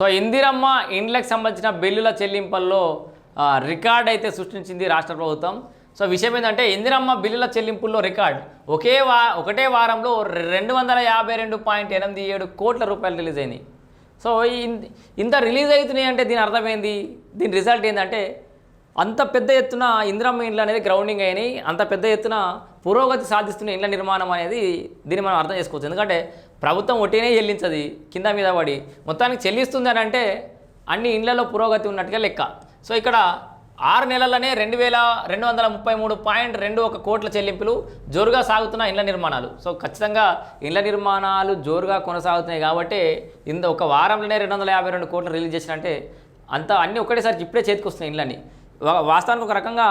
So Indiramma ఇండ్లకు సంబంధించిన బిల్లుల చెల్లింపుల్లో రికార్డ్ అయితే సృష్టించింది రాష్ట్ర ప్రభుత్వం. సో విషయం ఏంటంటే ఇందిరమ్మ బిల్లుల చెల్లింపుల్లో రికార్డ్. ఒకే వా ఒకటే వారంలో రెండు వందల యాభై రెండు పాయింట్ ఎనిమిది ఏడు కోట్ల రూపాయలు రిలీజ్ అయినాయి సో ఇన్- ఇంత రిలీజ్ అవుతున్నాయి అంటే దీని అర్థమైంది దీని రిజల్ట్ ఏంటంటే అంత పెద్ద ఎత్తున ఇందిరమ్మ ఇండ్లు అనేది గ్రౌండింగ్ అయినాయి. అంత పెద్ద ఎత్తున పురోగతి సాధిస్తున్న ఇండ్ల నిర్మాణం అనేది దీన్ని మనం అర్థం చేసుకోవచ్చు. ఎందుకంటే ప్రభుత్వం ఒట్టినే చెల్లించదు కింద మీద పడి. మొత్తానికి చెల్లిస్తుంది అని అంటే అన్ని ఇండ్లలో పురోగతి ఉన్నట్టుగా లెక్క. సో ఇక్కడ ఆరు నెలలనే రెండు వేల రెండు వందల ముప్పై మూడు పాయింట్ రెండు ఒక కోట్ల చెల్లింపులు జోరుగా సాగుతున్న ఇండ్ల నిర్మాణాలు. సో ఖచ్చితంగా ఇండ్ల నిర్మాణాలు జోరుగా కొనసాగుతున్నాయి కాబట్టి ఇంత ఒక వారంలోనే రెండు వందల యాభై రెండు కోట్లు రిలీజ్ చేసినంటే అంత అన్నీ ఒకటేసారి ఇప్పుడే చేతికి వస్తున్నాయి ఇండ్లని వాస్తవానికి ఒక రకంగా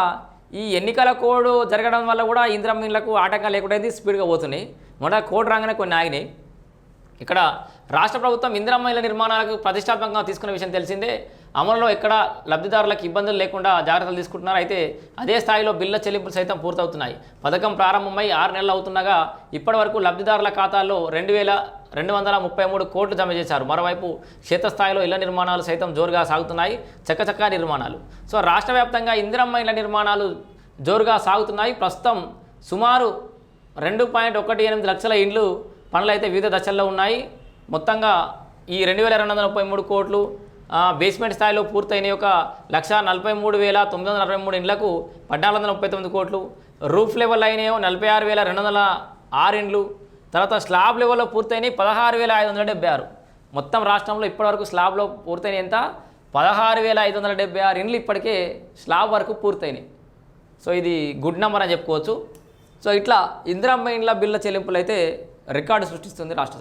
ఈ ఎన్నికల కోడ్ జరగడం వల్ల కూడా ఇందిరమ్మ ఇండ్లకు ఆటంకం లేకుండా స్పీడ్గా పోతున్నాయి. మొదట కోడ్ రాగానే కొన్ని ఆగినాయి. ఇక్కడ రాష్ట్ర ప్రభుత్వం ఇందిరమ్మ నిర్మాణాలకు ప్రతిష్టాత్మకంగా తీసుకున్న విషయం తెలిసిందే. అమలులో ఎక్కడ లబ్ధిదారులకు ఇబ్బందులు లేకుండా జాగ్రత్తలు తీసుకుంటున్నారు. అయితే అదే స్థాయిలో బిల్ల చెల్లింపులు సైతం పూర్తవుతున్నాయి. పథకం ప్రారంభమై ఆరు నెలలు అవుతుండగా ఇప్పటి వరకు లబ్ధిదారుల ఖాతాల్లో రెండు వేల రెండు వందల ముప్పై మూడు కోట్లు జమ చేశారు. మరోవైపు క్షేత్రస్థాయిలో ఇళ్ళ నిర్మాణాలు సైతం జోరుగా సాగుతున్నాయి. చక్కచక్క నిర్మాణాలు. సో రాష్ట్ర వ్యాప్తంగా ఇందిరమ్మ ఇళ్ళ నిర్మాణాలు జోరుగా సాగుతున్నాయి. ప్రస్తుతం సుమారు రెండు పాయింట్ ఒకటి ఎనిమిది లక్షల ఇండ్లు పనులైతే వివిధ దశల్లో ఉన్నాయి. మొత్తంగా ఈ రెండు వేల రెండు వందల ముప్పై మూడు కోట్లు బేస్మెంట్ స్థాయిలో పూర్తయిన ఒక లక్ష నలభై మూడు వేల తొమ్మిది వందల అరవై మూడు ఇండ్లకు పద్నాలుగు వందల ముప్పై తొమ్మిది కోట్లు. రూఫ్ లెవెల్ అయినాయో నలభై ఆరు వేల రెండు వందల ఆరు ఇండ్లు. తర్వాత స్లాబ్ లెవెల్లో పూర్తయినాయి పదహారు వేల ఐదు వందల డెబ్బై ఆరు. మొత్తం రాష్ట్రంలో ఇప్పటివరకు స్లాబ్లో పూర్తయిన ఎంత? పదహారు వేల ఐదు వందల డెబ్బై ఆరు. ఇండ్లు ఇప్పటికే స్లాబ్ వరకు పూర్తయినాయి. సో ఇది గుడ్ నెంబర్ అని చెప్పుకోవచ్చు. సో ఇట్లా ఇందిరమ్మ ఇండ్ల బిల్ల చెల్లింపులు అయితే రికార్డు సృష్టిస్తుంది రాష్ట్ర